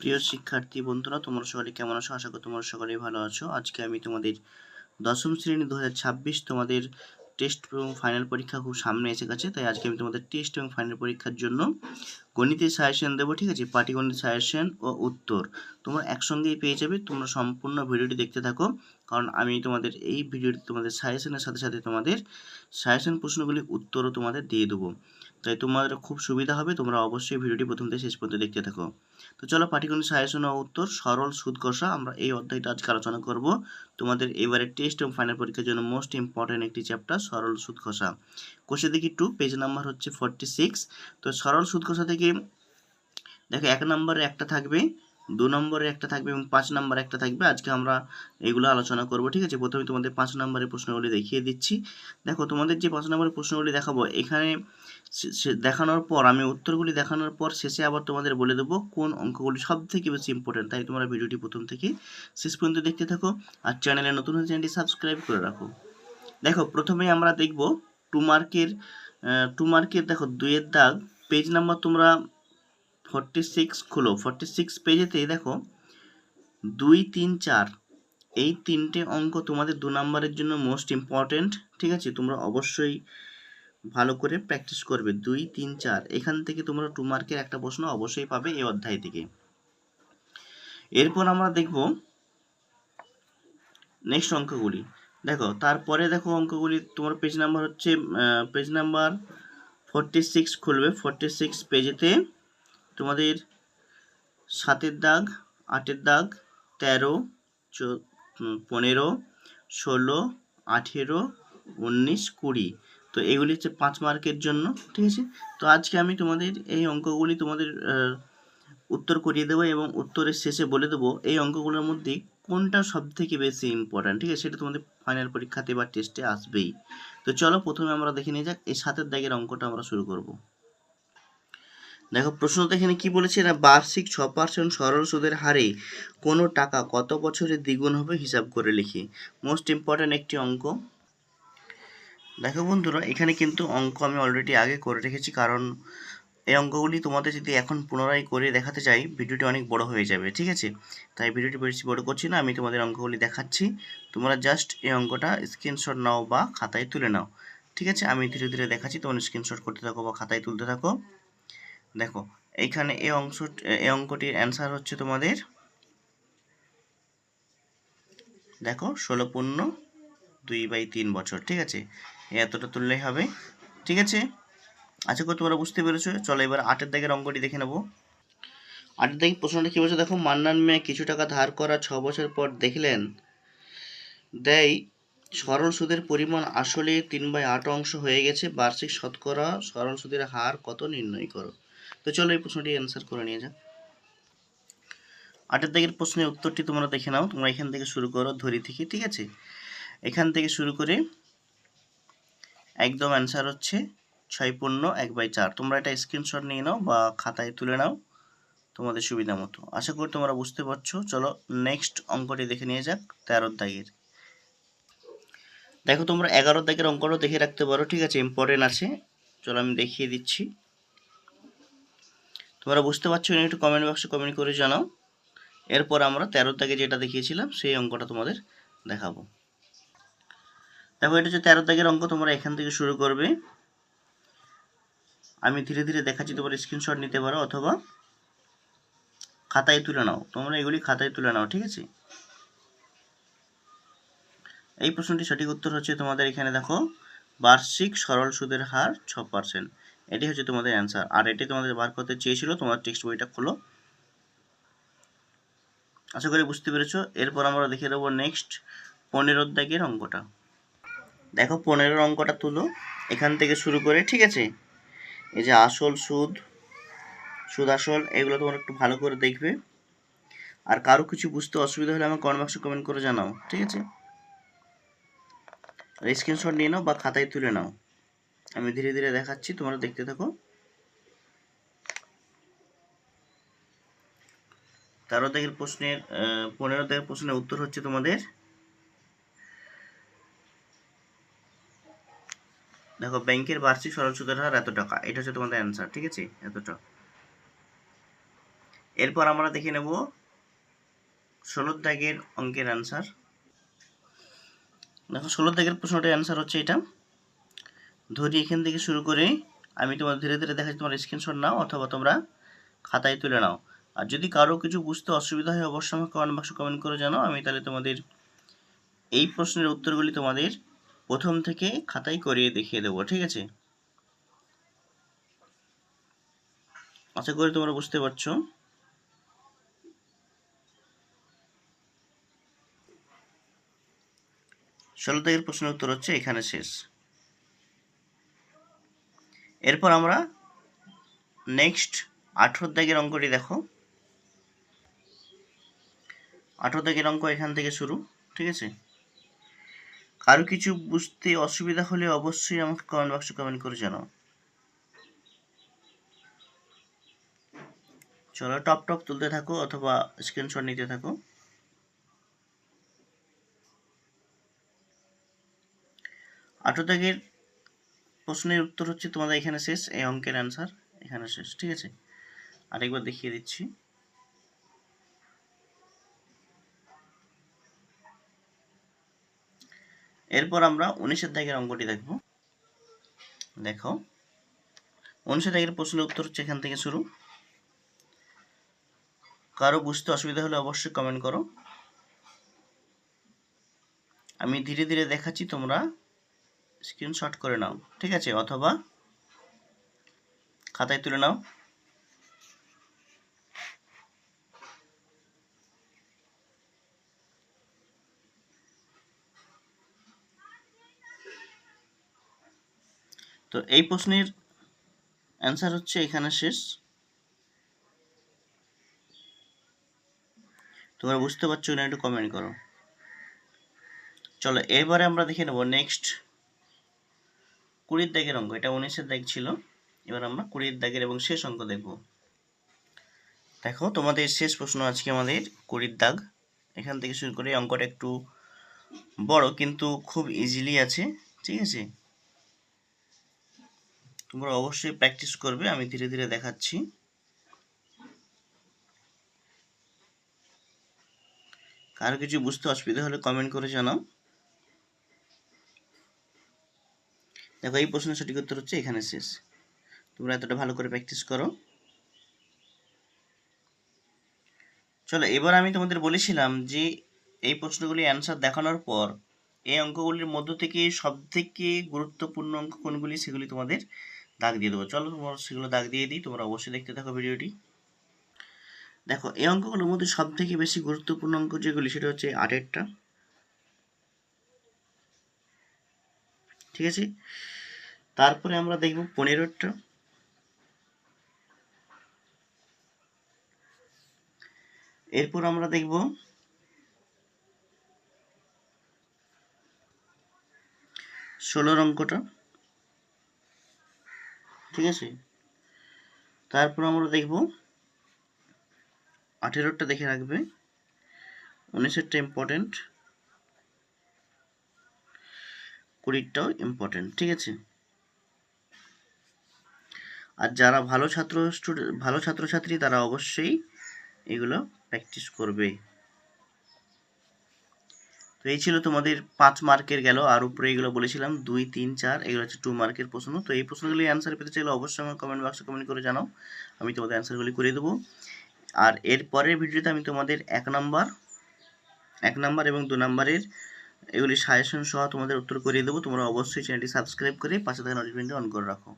প্রিয় শিক্ষার্থী বন্ধুরা, তোমরা সকলে কেমন আছো? আশা করি তোমরা সকলেই ভালো আছো। আজকে আমি তোমাদের দশম শ্রেণি দু হাজার ছাব্বিশ তোমাদের টেস্ট এবং ফাইনাল পরীক্ষা খুব সামনে এসে গেছে, তাই আজকে আমি তোমাদের টেস্ট এবং ফাইনাল পরীক্ষার জন্য গণিতের সাজেশন দেবো, ঠিক আছে? পাটিগণিত সাজেশন ও উত্তর। তোমরা একসঙ্গেই পেয়ে যাবে, তোমরা সম্পূর্ণ ভিডিওটি দেখতে থাকো, কারণ আমি তোমাদের এই ভিডিওটি তোমাদের সাজেশনের সাথে সাথে তোমাদের সাজেশন প্রশ্নগুলির উত্তরও তোমাদের দিয়ে দেবো। তাই তোমাদের খুব সুবিধা হবে, তোমরা অবশ্যই ভিডিওটি প্রথম থেকে শেষ পর্যন্ত দেখতে থাকো। তো চলো পাটিগণিত ও উত্তর, সরল সুদ কষা, আমরা এই অধ্যায়টা আজকে আলোচনা করব। তোমাদের এবারে টেস্ট এবং ফাইনাল পরীক্ষার জন্য মোস্ট ইম্পর্টেন্ট একটি চ্যাপ্টার সরল সুদ কষা। কোষে দেখি টু পেজ নাম্বার হচ্ছে ফর্টি সিক্স তো সরল সুদ কষা থেকে, দেখো এক নম্বরে একটা থাকবে দু নম্বরে একটা থাকবে এবং পাঁচ নম্বরে একটা থাকবে। আজকে আমরা এগুলো আলোচনা করব, ঠিক আছে? প্রথমে তোমাদের পাঁচ নম্বরের প্রশ্নগুলি দেখিয়ে দিচ্ছি। দেখো, তোমাদের যে পাঁচ নম্বরের প্রশ্নগুলি দেখাবো, এখানে দেখানোর পর, আমি উত্তরগুলি দেখানোর পর শেষে আবার তোমাদের বলে দেবো কোন অঙ্কগুলি সব থেকে বেশি ইম্পর্টেন্ট তাই তোমরা ভিডিওটি প্রথম থেকে শেষ পর্যন্ত দেখতে থাকো আর চ্যানেলে নতুন চ্যানেলটি সাবস্ক্রাইব করে রাখো। দেখো, প্রথমে আমরা দেখব টু মার্কের টু মার্কের, দেখো, দুইয়ের দাগ পেজ নাম্বার তোমরা ফর্টি সিক্স খুলো। ফর্টি সিক্স পেজেতে দেখো, দুই, তিন, চার, এই তিনটে অঙ্ক তোমাদের দু নম্বরের জন্য মোস্ট ইম্পর্টেন্ট ঠিক আছে? তোমরা অবশ্যই ভালো করে প্র্যাকটিস করবে। দুই, তিন, চার, এখান থেকে তোমরা টু মার্কের একটা প্রশ্ন অবশ্যই পাবে এই অধ্যায় থেকে। এরপর আমরা দেখব নেক্সট অঙ্কগুলি। দেখো, তারপরে দেখো অঙ্কগুলি, তোমার পেজ নাম্বার হচ্ছে পেজ নাম্বার ফর্টি সিক্স খুলবে। ফর্টি সিক্স পেজেতে তোমাদের সাতের দাগ, আটের দাগ, তেরো, চো পনেরো, ষোলো, আঠেরো, উনিশ, কুড়ি। তো এগুলি হচ্ছে পাঁচ মার্কের জন্য, ঠিক আছে? তো আজকে আমি তোমাদের এই অঙ্কগুলি তোমাদের উত্তর করিয়ে দেবো এবং উত্তরের শেষে বলে দেবো এই অঙ্কগুলোর মধ্যে কোনটা সব থেকে বেশি ইম্পর্ট্যান্ট ঠিক আছে? সেটা তোমাদের ফাইনাল পরীক্ষাতে বা টেস্টে আসবেই। তো চলো প্রথমে আমরা দেখে নিয়ে যাক, এই সাতের দাগের অঙ্কটা আমরা শুরু করব। দেখো, প্রশ্নটা এখানে কি বলেছে? না বার্ষিক ছ পার্সেন্ট সরল সুদের হারে কোনো টাকা কত বছরে দ্বিগুণ হবে হিসাব করে লিখি। মোস্ট ইম্পর্ট্যান্ট একটি অঙ্ক। দেখো বন্ধুরা, এখানে কিন্তু অঙ্ক আমি অলরেডি আগে করে রেখেছি, কারণ এই অঙ্কগুলি তোমাদের যদি এখন পুনরায় করে দেখাতে চাই, ভিডিওটি অনেক বড় হয়ে যাবে, ঠিক আছে? তাই ভিডিওটি বেশি বড় করছি না, আমি তোমাদের অঙ্কগুলি দেখাচ্ছি। তোমরা জাস্ট এই অঙ্কটা স্ক্রিনশট নাও বা খাতায় তুলে নাও, ঠিক আছে? আমি ধীরে ধীরে দেখাচ্ছি, তোমরা স্ক্রিনশট করতে থাকো বা খাতায় তুলতে থাকো। দেখো, এইখানে এই অংশ এই অঙ্কটির অ্যান্সার হচ্ছে তোমাদের, দেখো, ষোলো পূর্ণ দুই বাই তিন বছর, ঠিক আছে? এতটা তুললেই হবে, ঠিক আছে? আশা করি তোমরা বুঝতে পেরেছ। চলো এবার আটের দাগের অঙ্কটি দেখে নেব। আটের দাগের প্রশ্নটা কী বলছে? দেখো, মান্নান মেয়ে কিছু টাকা ধার করা ছ বছর পর দেখলেন দেয় সরল সুদের পরিমাণ আসলে তিন বাই আট অংশ হয়ে গেছে, বার্ষিক শতকরা সরল সুদের হার কত নির্ণয় করো? তো চলো এই প্রশ্নটি অ্যান্সার করে নিয়ে যাক। আটের দাগের প্রশ্নের উত্তরটি তোমরা দেখে নাও, তোমরা এখান থেকে শুরু করো, ধরি থেকে ঠিক আছে? এখান থেকে শুরু করে একদম অ্যান্সার হচ্ছে ছয় পূর্ণ এক বাই চার। তোমরা এটা স্ক্রিনশট নিয়ে নাও বা খাতায় তুলে নাও তোমাদের সুবিধা মতো। আশা করি তোমরা বুঝতে পারছ। চলো নেক্সট অঙ্কটি দেখে নিয়ে যাক তেরোর দাগের দেখো তোমরা এগারো দাগের অঙ্কটাও দেখে রাখতে পারো, ঠিক আছে? ইম্পর্টেন্ট আছে। চলো আমি দেখিয়ে দিচ্ছি। তোমরা বুঝতে পারছ, একটু কমেন্ট বক্সে কমেন্ট করে জানাও। এরপর আমরা তেরো দাগে যেটা দেখিয়েছিলাম, সেই অঙ্কটা তোমাদের দেখাবো। দেখো, এটা হচ্ছে তেরো দাগের অঙ্ক, তোমরা এখান থেকে শুরু করবে। আমি ধীরে ধীরে দেখাচ্ছি, তোমার স্ক্রিনশট নিতে পারো অথবা খাতায় তুলে নাও। তোমরা এগুলি খাতায় তুলে নাও, ঠিক আছে? এই প্রশ্নটি সঠিক উত্তর হচ্ছে তোমাদের এখানে দেখো, বার্ষিক সরল সুদের হার ছ পার্সেন্ট এটি হচ্ছে তোমাদের অ্যান্সার আর এটি তোমাদের বার করতে চেয়েছিল, তোমার টেক্সট বইটা খোলো। আশা করি বুঝতে পেরেছ। এরপর আমরা দেখে দেবো নেক্সট পনেরো দাগের অঙ্কটা। দেখো, পনেরোর অঙ্কটা তুলো, এখান থেকে শুরু করে, ঠিক আছে? এই যে আসল, সুদ সুদ, আসল, এগুলো তোমরা একটু ভালো করে দেখবে। আর কারও কিছু বুঝতে অসুবিধা হলে আমার কমেন্ট বক্সে কমেন্ট করে জানাও, ঠিক আছে? স্ক্রিনশট নিয়ে নাও বা খাতায় তুলে নাও। আমি ধীরে ধীরে দেখাচ্ছি, তোমরা দেখতে থাকো। তেরো দাগের প্রশ্নের পনেরো দাগের প্রশ্নের উত্তর হচ্ছে তোমাদের। দেখো, ব্যাংকের বার্ষিক সরল সুদের হার এত টাকা এটা হচ্ছে তোমাদের অ্যান্সার ঠিক আছে? এতটা। এরপর আমরা দেখে নেব ষোলো দাগের অঙ্কের অ্যান্সার দেখো, ষোলো দাগের প্রশ্নটার অ্যান্সার হচ্ছে এটা। ধরি এখান থেকে শুরু করে আমি তোমার ধীরে ধীরে দেখাচ্ছি তোমার স্ক্রিনশট নাও অথবা তোমরা খাতায় তুলে নাও। আর যদি কারও কিছু বুঝতে অসুবিধা হয়, অবশ্যই আমাকে কমেন্ট বক্সে কমেন্ট করে জানাও। আমি তাহলে তোমাদের এই প্রশ্নের উত্তরগুলি তোমাদের প্রথম থেকে খাতায় করিয়ে দেখিয়ে দেবো, ঠিক আছে? আশা করি তোমরা বুঝতে পারছ। ষোলো থেকে প্রশ্নের উত্তর হচ্ছে এখানে শেষ। এরপর আমরা নেক্সট আঠেরো দাগের অঙ্কটি দেখো। আঠেরো দাগের অঙ্ক এখান থেকে শুরু, ঠিক আছে? কারও কিছু বুঝতে অসুবিধা হলে অবশ্যই আমাকে কমেন্ট বক্সে কমেন্ট করে জানাও। চলো টপ টপ তুলতে থাকো অথবা স্ক্রিনশট নিতে থাকো। আঠেরো দাগের প্রশ্নের উত্তর হচ্ছে তোমাদের এখানে শেষ, এই অঙ্কের অ্যান্সার এখানে শেষ, ঠিক আছে? আরেকবার দেখিয়ে দিচ্ছি। এরপর আমরা উনিশের দাগের অঙ্কটি দেখব। দেখো, উনিশের দাগের প্রশ্নের উত্তর হচ্ছে এখান থেকে শুরু। কারও বুঝতে অসুবিধা হলে অবশ্যই কমেন্ট করো। আমি ধীরে ধীরে দেখাচ্ছি তোমরা স্ক্রিনশট করে নাও, ঠিক আছে? অথবা খাতায় তুলে নাও। তো এই প্রশ্নের অ্যান্সার হচ্ছে এখানে শেষ। তোমরা বুঝতে পারছ না একটু কমেন্ট করো। চলো, এবারে আমরা দেখে নেব নেক্সট কুড়ির দাগের অঙ্ক, এটা উনিশের দাগ ছিল। এবার আমরা কুড়ির দাগের এবং শেষ অঙ্ক দেখব। দেখো, তোমাদের শেষ প্রশ্ন আজকে আমাদের কুড়ির দাগ। এখান থেকে শুরু করে অঙ্কটা একটু বড়, কিন্তু খুব ইজিলি আছে, ঠিক আছে? তোমরা অবশ্যই প্র্যাকটিস করবে, আমি ধীরে ধীরে দেখাচ্ছি। কারও কিছু বুঝতে অসুবিধা হলে কমেন্ট করে জানাও। দেখো, এই প্রশ্নের সঠিক উত্তর হচ্ছে এখানে শেষ। তোমরা এতটা ভালো করে প্র্যাকটিস করো। চলো, এবার আমি তোমাদের বলেছিলাম যে এই প্রশ্নগুলি অ্যান্সার দেখানোর পর এই অঙ্কগুলির মধ্য থেকে সব থেকে গুরুত্বপূর্ণ অঙ্ক কোনগুলি সেগুলি তোমাদের দাগ দিয়ে দেবো। চলো, তোমরা সেগুলো দাগ দিয়ে দিই, তোমরা অবশ্যই দেখতে থাকো ভিডিওটি। দেখো, এই অঙ্কগুলোর মধ্যে সব থেকে বেশি গুরুত্বপূর্ণ অঙ্ক যেগুলি, সেটা হচ্ছে আটেরটা। ঠিক আছে? তারপরে আমরা দেখব পনেরোটা। এরপর আমরা দেখব ষোলোর অঙ্কটা। ঠিক আছে? তারপর আমরা দেখব আঠেরোটা দেখে রাখবে। উনিশেরটা ইম্পর্টেন্ট কুড়িটাও ইম্পর্টেন্ট ঠিক আছে? আর যারা ভালো ছাত্র স্টুডেন্ট ভালো ছাত্রছাত্রী, তারা অবশ্যই এগুলো প্র্যাকটিস করবে। তো এই ছিল তোমাদের পাঁচ মার্কের গেল, আর উপরে এগুলো বলেছিলাম, দুই, তিন, চার, এগুলো হচ্ছে টু মার্কের প্রশ্ন। তো এই প্রশ্নগুলি অ্যান্সার পেতে চাইলে অবশ্যই আমার কমেন্ট বক্সে কমেন্ট করে জানাও, আমি তোমাদের অ্যান্সারগুলি করে দেবো। আর এর পরের ভিডিওতে আমি তোমাদের এক নাম্বার এক নাম্বার এবং দু নাম্বারের এগুলি সাজেশন সহ তোমাদের উত্তর করিয়ে দেবো। তোমরা অবশ্যই চ্যানেলটি সাবস্ক্রাইব করে পাশে থাকা নোটিফিকেশনটি অন করে রাখো।